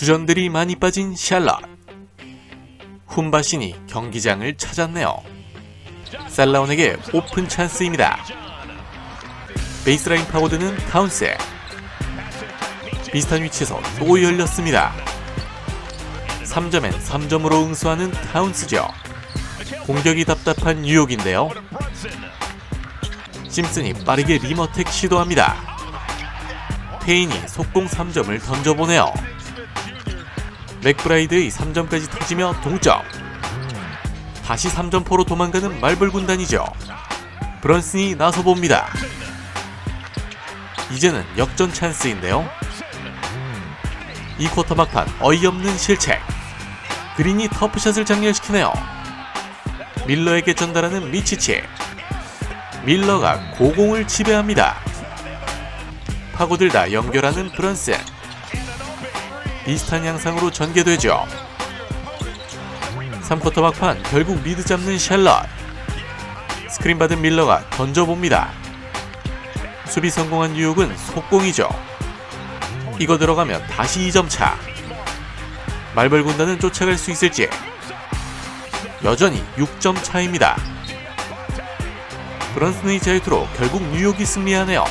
주전들이 많이 빠진 샬럿. 훈바신이 경기장을 찾았네요. 살라온에게 오픈 찬스입니다. 베이스라인 파고드는 타운스. 비슷한 위치에서 또 열렸습니다. 3점엔 3점으로 응수하는 타운스죠. 공격이 답답한 뉴욕인데요. 심슨이 빠르게 리머텍 시도합니다. 페인이 속공 3점을 던져보네요. 맥브라이드의 3점까지 터지며 동점. 다시 3점포로 도망가는 말벌 군단이죠. 브런슨이 나서 봅니다. 이제는 역전 찬스인데요. 이 쿼터 막판 어이없는 실책. 그린이 터프샷을 장렬시키네요. 밀러에게 전달하는 미치치. 밀러가 고공을 지배합니다. 파고들다 연결하는 브런슨. 비슷한 양상으로 전개되죠. 3쿼터 막판 결국 미드 잡는 샬럿. 스크린 받은 밀러가 던져봅니다. 수비 성공한 뉴욕은 속공이죠. 이거 들어가면 다시 2점 차. 말벌 군단은 쫓아갈 수 있을지. 여전히 6점 차입니다. 브런슨의 자유투로 결국 뉴욕이 승리하네요.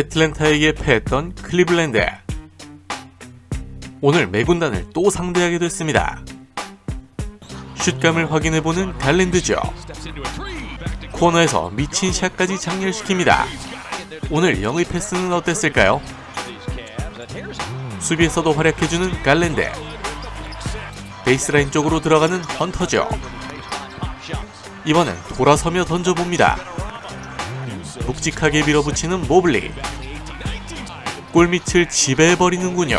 애틀랜타에게 패했던 클리블랜드. 오늘 매군단을 또 상대하게 됐습니다. 슛감을 확인해보는 갈랜드죠. 코너에서 미친 샷까지 장렬시킵니다. 오늘 영의 패스는 어땠을까요? 수비에서도 활약해주는 갈랜드. 베이스라인 쪽으로 들어가는 헌터죠. 이번엔 돌아서며 던져봅니다. 묵직하게 밀어붙이는 모블리. 골밑을 지배해버리는군요.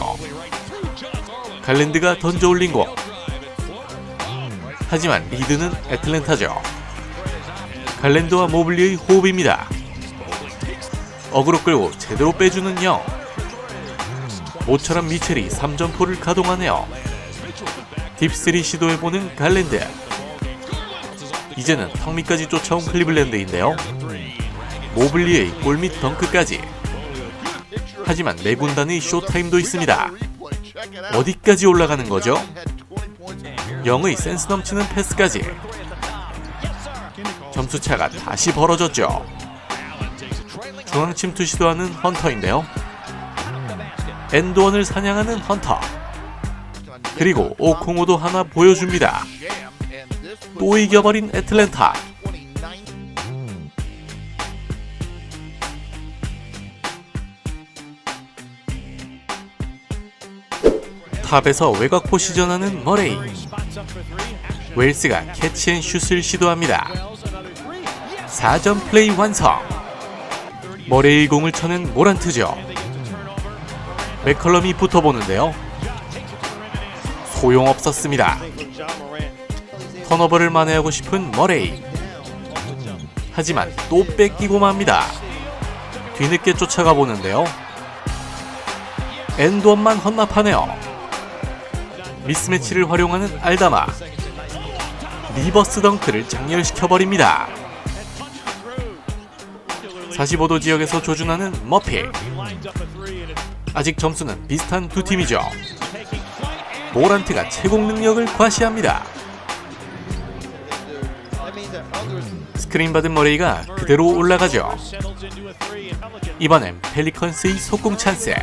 갈랜드가 던져 올린 공. 하지만 리드는 애틀랜타죠. 갈랜드와 모블리의 호흡입니다. 어그로 끌고 제대로 빼주는 영. 모처럼 미첼이 3점포를 가동하네요. 딥3 시도해보는 갈랜드. 이제는 턱 밑까지 쫓아온 클리블랜드인데요. 모블리의 골밑 덩크까지. 하지만 네 군단의 쇼타임도 있습니다. 어디까지 올라가는 거죠? 영의 센스 넘치는 패스까지. 점수차가 다시 벌어졌죠. 중앙 침투 시도하는 헌터인데요. 엔드원을 사냥하는 헌터. 그리고 오콩오도 하나 보여줍니다. 또 이겨버린 애틀랜타. 탑에서 외곽 포시전하는 머레이. 웰스가 캐치앤슛을 시도합니다. 4점 플레이 완성. 머레이 공을 쳐낸 모란트죠. 맥컬럼이 붙어보는데요. 소용없었습니다. 턴오버를 만회하고 싶은 머레이. 하지만 또 뺏기고 맙니다. 뒤늦게 쫓아가 보는데요. 엔드원만 헌납하네요. 미스매치를 활용하는 알다마. 리버스 덩크를 장렬시켜버립니다. 45도 지역에서 조준하는 머피. 아직 점수는 비슷한 두 팀이죠. 모란트가 채공 능력을 과시합니다. 스크린 받은 머레이가 그대로 올라가죠. 이번엔 펠리컨스의 속공 찬스.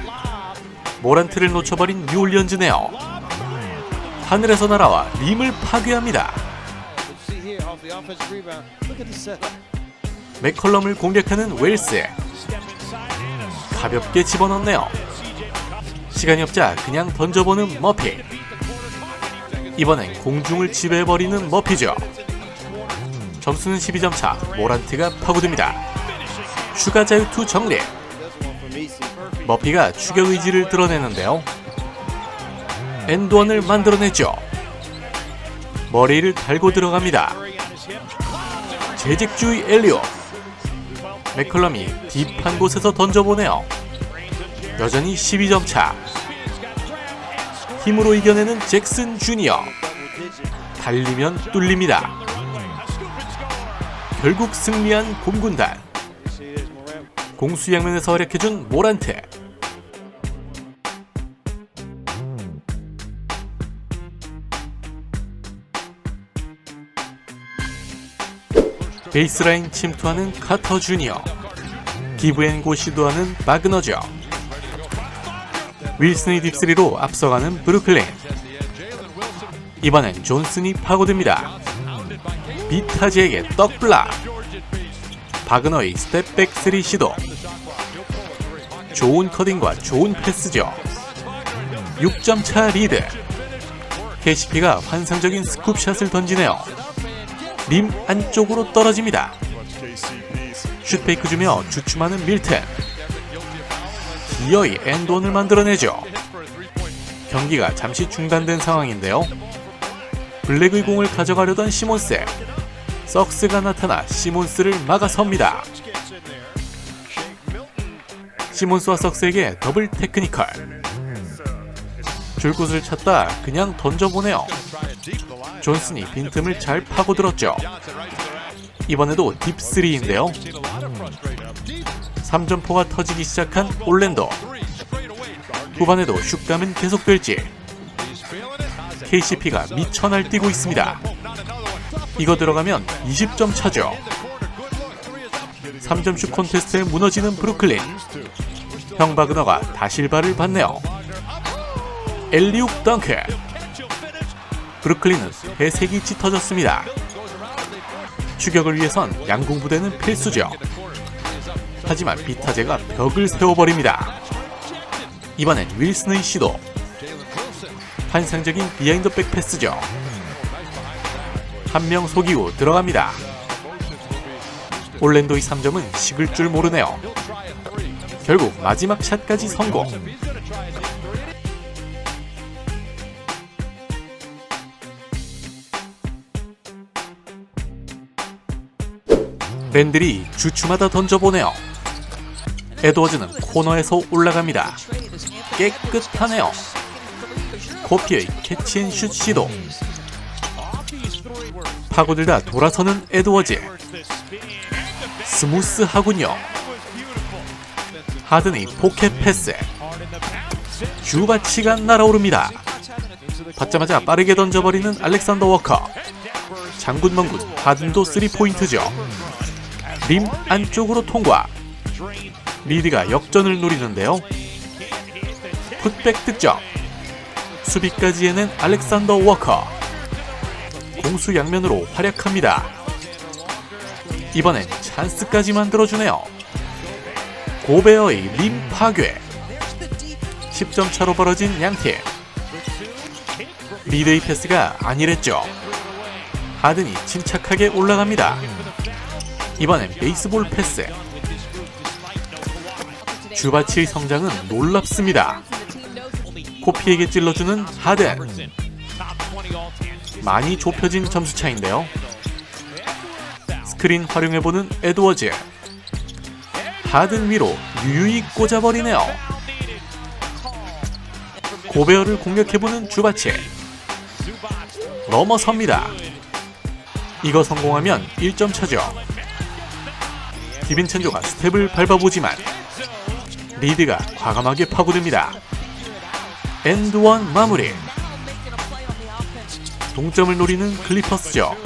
모란트를 놓쳐버린 뉴올리언즈네요. 하늘에서 날아와 림을 파괴합니다. 맥컬럼을 공략하는 웰스. 가볍게 집어넣네요. 시간이 없자 그냥 던져보는 머피. 이번엔 공중을 지배해버리는 머피죠. 점수는 12점 차. 모란트가 파고듭니다. 추가 자유투 정리. 머피가 추격 의지를 드러내는데요. 엔드원을 만들어내죠. 머리를 달고 들어갑니다. 재직주의 엘리오. 맥컬럼이 딥한 곳에서 던져보네요. 여전히 12점 차. 힘으로 이겨내는 잭슨 주니어. 달리면 뚫립니다. 결국 승리한 곰군단. 공수 양면에서 활약해준 모란테. 베이스라인 침투하는 카터 주니어. 기브앤고 시도하는 마그너죠. 윌슨의 딥스리로 앞서가는 브루클린. 이번엔 존슨이 파고듭니다. 비타지에게 떡블락. 바그너의 스텝백 3 시도. 좋은 커딩과 좋은 패스죠. 6점 차 리드. KCP가 환상적인 스쿱샷을 던지네요. 림 안쪽으로 떨어집니다. 슛페이크 주며 주춤하는 밀텐. 기어이 엔드원을 만들어내죠. 경기가 잠시 중단된 상황인데요. 블랙의 공을 가져가려던 시몬스. 썩스가 나타나 시몬스를 막아섭니다. 시몬스와 썩스에게 더블 테크니컬. 줄 곳을 찾다 그냥 던져보네요. 존슨이 빈틈을 잘 파고들었죠. 이번에도 딥3인데요. 3점포가 터지기 시작한 올랜도. 후반에도 슛감은 계속될지. KCP가 미쳐 날뛰고 있습니다. 이거 들어가면 20점 차죠. 3점 슛 콘테스트에 무너지는 브루클린. 형 바그너가 다실바를 받네요. 엘리욱 덩크. 브루클린은 회색이 짙어졌습니다. 추격을 위해선 양궁 부대는 필수죠. 하지만 비타제가 벽을 세워버립니다. 이번엔 윌슨의 시도. 환상적인 비하인드 백 패스죠. 한 명 속이고 들어갑니다. 올랜도의 3점은 식을 줄 모르네요. 결국 마지막 샷까지 성공. 랜들이 주춤하다 던져보네요. 에드워즈는 코너에서 올라갑니다. 깨끗하네요. 코피의 캐치앤슛 시도. 파고들다 돌아서는 에드워즈. 스무스하군요. 하든의 포켓 패스. 주바치가 날아오릅니다. 받자마자 빠르게 던져버리는 알렉산더 워커. 장군멍군 하든도 3포인트죠. 림 안쪽으로 통과. 리드가 역전을 노리는데요. 풋백 득점. 수비까지 해낸 알렉산더 워커. 공수 양면으로 활약합니다. 이번엔 찬스까지 만들어주네요. 고베어의 림 파괴. 10점 차로 벌어진 양팀. 리드의 패스가 아니랬죠. 하든이 침착하게 올라갑니다. 이번엔 베이스볼 패스. 주바치의 성장은 놀랍습니다. 코피에게 찔러주는 하든. 많이 좁혀진 점수 차인데요. 스크린 활용해보는 에드워즈. 하든 위로 유유히 꽂아버리네요. 고베어를 공격해보는 주바치. 넘어섭니다. 이거 성공하면 1점 차죠. 디빈첸조가 스텝을 밟아보지만 리드가 과감하게 파고듭니다. 엔드원 마무리. 동점을 노리는 클리퍼스죠.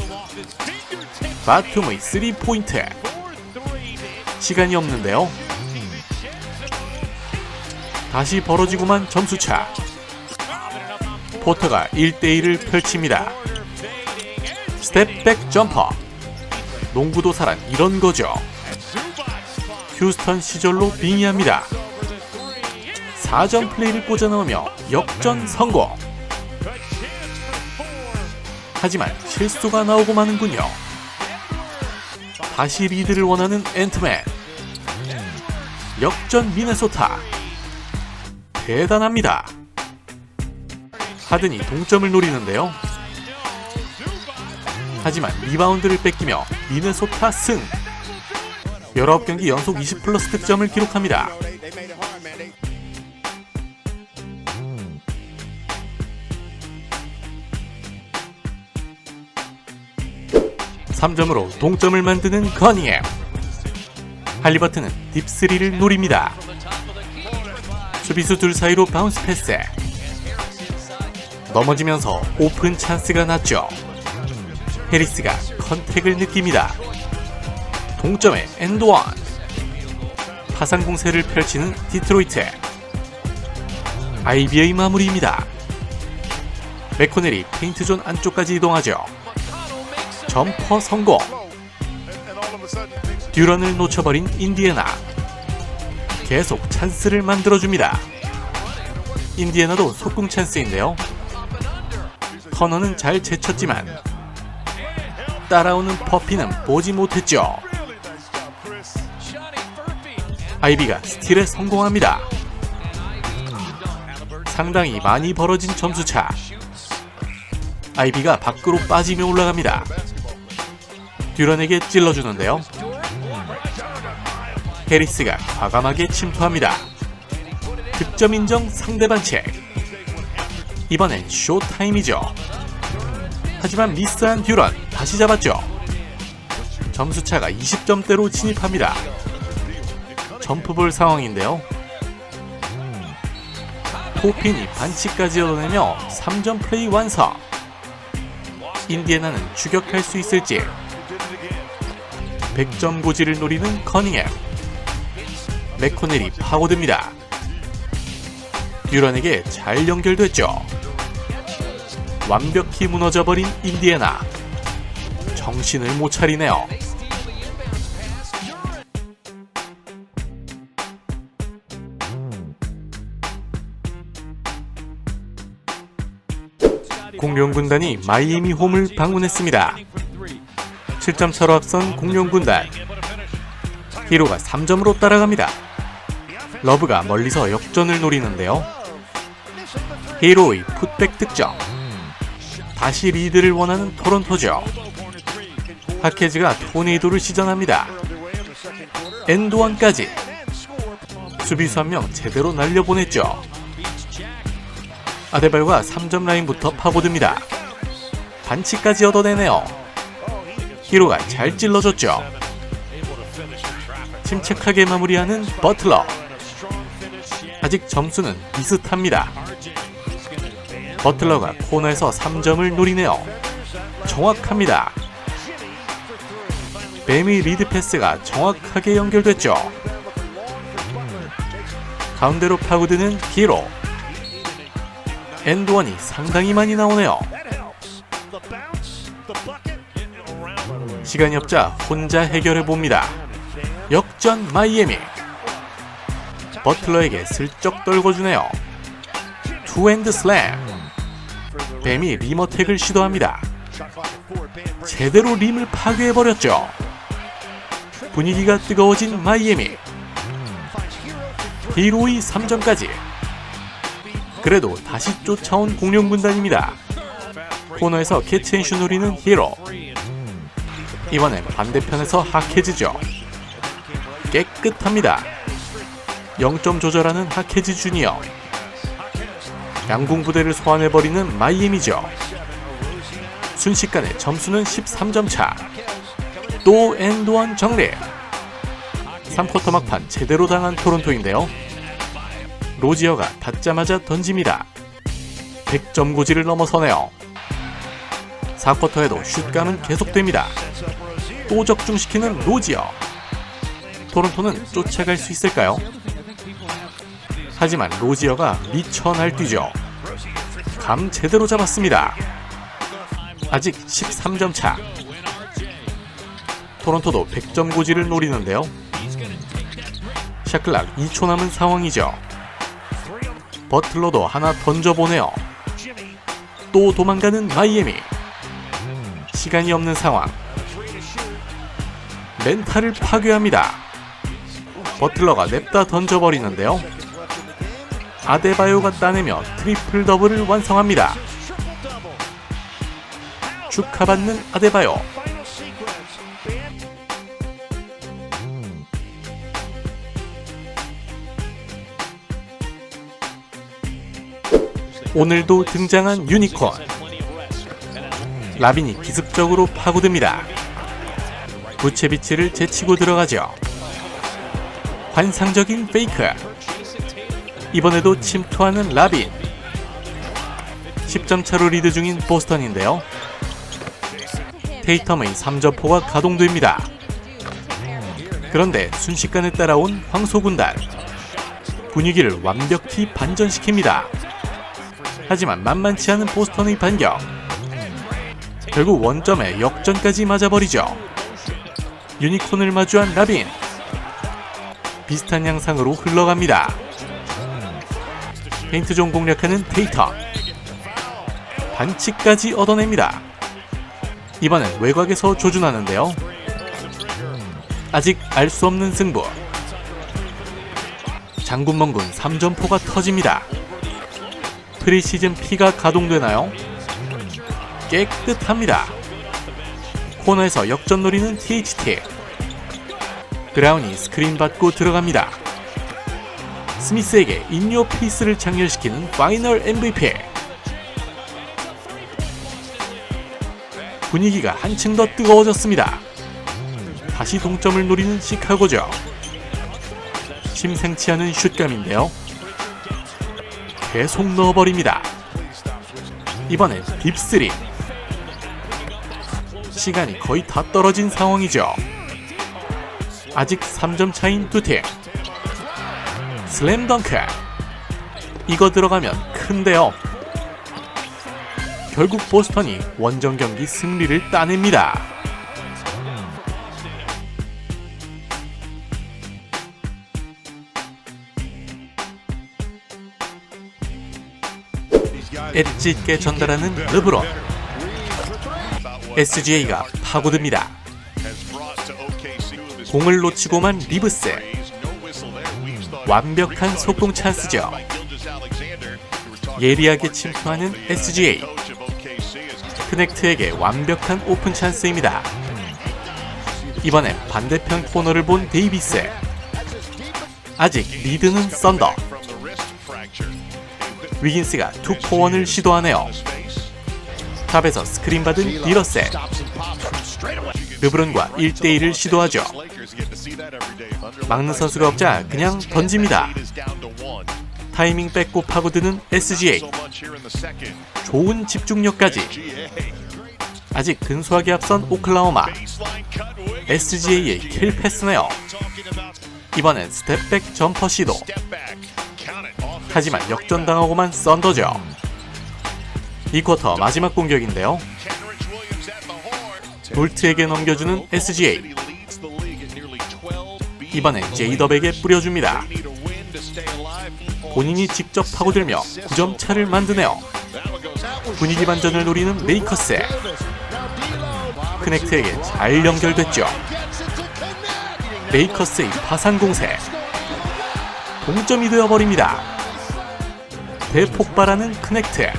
바툼의 3포인트. 시간이 없는데요. 다시 벌어지고만 점수차. 포터가 1대1을 펼칩니다. 스텝백 점퍼. 농구도 사란 이런 거죠. 휴스턴 시절로 빙의합니다. 4점 플레이를 꽂아 넣으며 역전 성공. 하지만 실수가 나오고 마는군요. 다시 리드를 원하는 앤트맨. 역전 미네소타. 대단합니다. 하든이 동점을 노리는데요. 하지만 리바운드를 뺏기며 미네소타 승. 19경기 연속 20 플러스 득점을 기록합니다. 3점으로 동점을 만드는 커닝햄. 할리버튼은 딥스리를 노립니다. 수비수 둘 사이로 바운스 패스. 넘어지면서 오픈 찬스가 났죠. 해리스가 컨택을 느낍니다. 동점의 엔드원. 파상 공세를 펼치는 디트로이트. IB의 마무리입니다. 맥코넬이 페인트존 안쪽까지 이동하죠. 점퍼 성공. 듀런을 놓쳐버린 인디애나. 계속 찬스를 만들어줍니다. 인디애나도 속공 찬스인데요. 터너는 잘 제쳤지만 따라오는 퍼피는 보지 못했죠. 아이비가 스틸에 성공합니다. 상당히 많이 벌어진 점수차. 아이비가 밖으로 빠지며 올라갑니다. 듀런에게 찔러주는데요. 해리스가 과감하게 침투합니다. 득점 인정 상대 반칙. 이번엔 쇼타임이죠. 하지만 미스한 듀런 다시 잡았죠. 점수차가 20점대로 진입합니다. 점프볼 상황인데요. 포핀이 반칙까지 얻어내며 3점 플레이 완성. 인디애나는 추격할 수 있을지. 100점 고지를 노리는 커닝햄 맥코넬이 파고듭니다. 듀런에게 잘 연결됐죠. 완벽히 무너져버린 인디애나. 정신을 못 차리네요 공룡군단이 마이애미 홈을 방문했습니다. 7점 차로 앞선 공룡군단 히로가 3점으로 따라갑니다. 러브가 멀리서 역전을 노리는데요. 히로의 풋백 득점 다시 리드를 원하는 토론토죠. 하케즈가 토네이도를 시전합니다. 엔드원까지 수비수 한 명 제대로 날려보냈죠. 아데발과 3점 라인부터 파고듭니다. 반칙까지 얻어내네요. 히로가 잘 찔러줬죠. 침착하게 마무리하는 버틀러. 아직 점수는 비슷합니다. 버틀러가 코너에서 3점을 노리네요. 정확합니다. 뱀의 리드 패스가 정확하게 연결됐죠. 가운데로 파고드는 히로. 엔드원이 상당히 많이 나오네요. 시간이 없자 혼자 해결해 봅니다. 역전 마이애미. 버틀러에게 슬쩍 떨궈주네요. 투핸드 슬램. 뱀이 리머택을 시도합니다. 제대로 림을 파괴해버렸죠. 분위기가 뜨거워진 마이애미. 히로이 3점까지. 그래도 다시 쫓아온 공룡군단입니다. 코너에서 캐치앤슈 노리는 히로. 이번엔 반대편에서 하케즈죠. 깨끗합니다. 0점 조절하는 하케즈 주니어. 양궁 부대를 소환해버리는 마이애미죠. 순식간에 점수는 13점 차. 또 엔드원 정리. 3쿼터 막판 제대로 당한 토론토인데요. 로지어가 닿자마자 던집니다. 100점 고지를 넘어서네요. 4쿼터에도 슛감은 계속됩니다. 또 적중시키는 로지어. 토론토는 쫓아갈 수 있을까요? 하지만 로지어가 미쳐 날뛰죠. 감 제대로 잡았습니다. 아직 13점 차. 토론토도 100점 고지를 노리는데요. 샤클락 2초 남은 상황이죠. 버틀러도 하나 던져보네요. 또 도망가는 마이애미. 시간이 없는 상황. 멘탈을 파괴합니다. 버틀러가 냅다 던져버리는데요. 아데바요가 따내며 트리플 더블을 완성합니다. 축하받는 아데바요. 오늘도 등장한 유니콘. 라빈이 기습적으로 파고듭니다. 부채비치를 제치고 들어가죠. 환상적인 페이크. 이번에도 침투하는 라빈. 10점 차로 리드 중인 보스턴인데요. 테이텀의 3점포가 가동됩니다. 그런데 순식간에 따라온 황소군단. 분위기를 완벽히 반전시킵니다. 하지만 만만치 않은 보스턴의 반격. 결국 원점에 역전까지 맞아버리죠. 유니콘을 마주한 라빈. 비슷한 양상으로 흘러갑니다. 페인트존 공략하는 테이터. 반칙까지 얻어냅니다. 이번엔 외곽에서 조준하는데요. 아직 알 수 없는 승부. 장군멍군 3점포가 터집니다. 프리시즌 P가 가동되나요? 깨끗합니다. 코너에서 역전 노리는 THT. 브라운이 스크린 받고 들어갑니다. 스미스에게 인요 피스를 장렬시키는 파이널 MVP. 분위기가 한층 더 뜨거워졌습니다. 다시 동점을 노리는 시카고죠. 심상치 않은 슛감인데요. 계속 넣어버립니다. 이번엔 딥스리. 시간이 거의 다 떨어진 상황이죠. 아직 3점 차인 두 팀. 슬램덩크. 이거 들어가면 큰데요. 결국 보스턴이 원정 경기 승리를 따냅니다. 엣지 있게 전달하는 르브론. SGA가 파고듭니다. 공을 놓치고만 리브스. 완벽한 속공 찬스죠. 예리하게 침투하는 SGA. 크넥트에게 완벽한 오픈 찬스입니다. 이번엔 반대편 코너를 본 데이비스. 아직 리드는 썬더. 위긴스가 투포원을 시도하네요. 탑에서 스크린 받은 디러셀. 르브론과 1대1을 시도하죠. 막는 선수가 없자 그냥 던집니다. 타이밍 뺏고 파고드는 SGA. 좋은 집중력까지. 아직 근소하게 앞선 오클라호마. SGA의 킬 패스네요. 이번엔 스텝백 점퍼 시도. 하지만 역전당하고만 썬더죠. 이 쿼터 마지막 공격인데요. 볼트에게 넘겨주는 SGA. 이번엔 제이더백에 뿌려줍니다. 본인이 직접 파고들며 9점 차를 만드네요. 분위기 반전을 노리는 메이커스. 크넥트에게 잘 연결됐죠. 메이커스의 파상 공세. 동점이 되어버립니다. 대폭발하는 크넥트.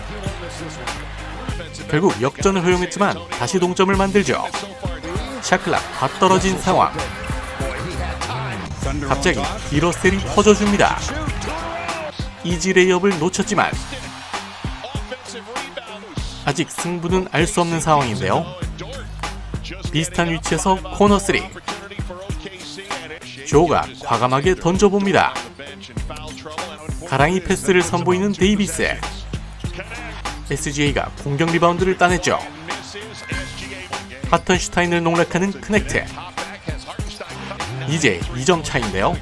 결국 역전을 허용했지만 다시 동점을 만들죠. 샤클락 다 떨어진 상황. 갑자기 디러셀이 터져줍니다. 이지 레이업을 놓쳤지만 아직 승부는 알 수 없는 상황인데요. 비슷한 위치에서 코너 3. 조가 과감하게 던져봅니다. 가랑이 패스를 선보이는 데이비스. SGA가 공격 리바운드를 따냈죠. 하턴슈타인을 농락하는 크넥트. 이제 2점 차인데요.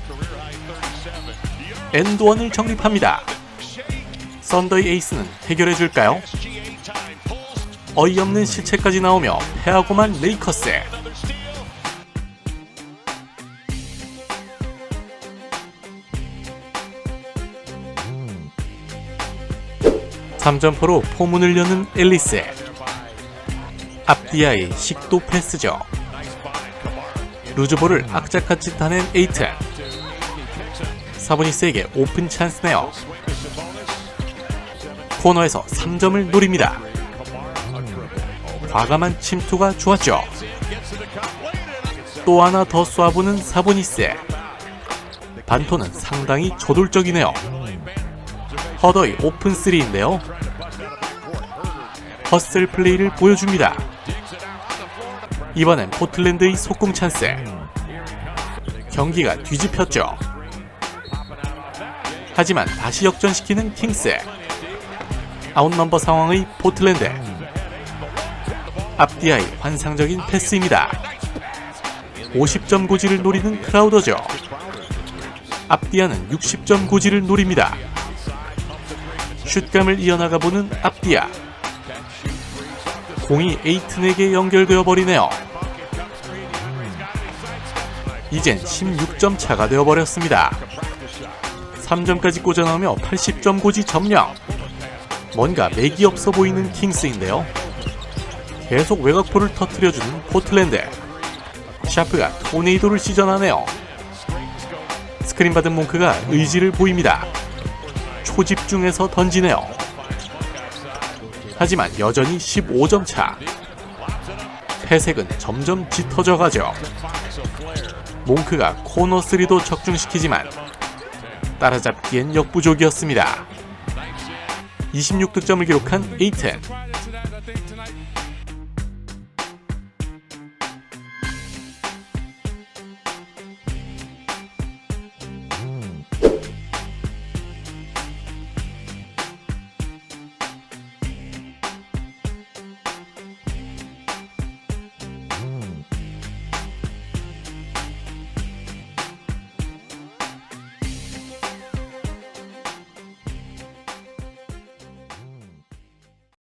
엔드원을 정립합니다. 썬더의 에이스는 해결해 줄까요? 어이없는 실체까지 나오며 패하고만 레이커스. 삼점포로 포문을 여는 앨리스. 앞디아의 식도 패스죠. 루즈볼을 악착같이 타낸 에이튼. 사보니스에게 오픈 찬스네요. 코너에서 3점을 노립니다. 과감한 침투가 좋았죠. 또 하나 더 쏴보는 사보니스. 반토는 상당히 저돌적이네요. 허더의 오픈 3인데요. 허슬 플레이를 보여줍니다. 이번엔 포틀랜드의 속공 찬스. 경기가 뒤집혔죠. 하지만 다시 역전시키는 킹스. 아웃 넘버 상황의 포틀랜드. 앞디아의 환상적인 패스입니다. 50점 고지를 노리는 크라우더죠. 앞디아는 60점 고지를 노립니다. 슛감을 이어나가 보는 앞디아. 공이 에이튼에게 연결되어 버리네요. 이젠 16점 차가 되어 버렸습니다. 3점까지 꽂아 넣으며 80점 고지 점령. 뭔가 맥이 없어 보이는 킹스인데요. 계속 외곽포를 터뜨려주는 포틀랜드. 샤프가 토네이도를 시전하네요. 스크린 받은 몽크가 의지를 보입니다. 초집중해서 던지네요. 하지만 여전히 15점 차. 패색은 점점 짙어져 가죠. 몽크가 코너 3도 적중시키지만 따라잡기엔 역부족이었습니다. 26득점을 기록한 에이튼.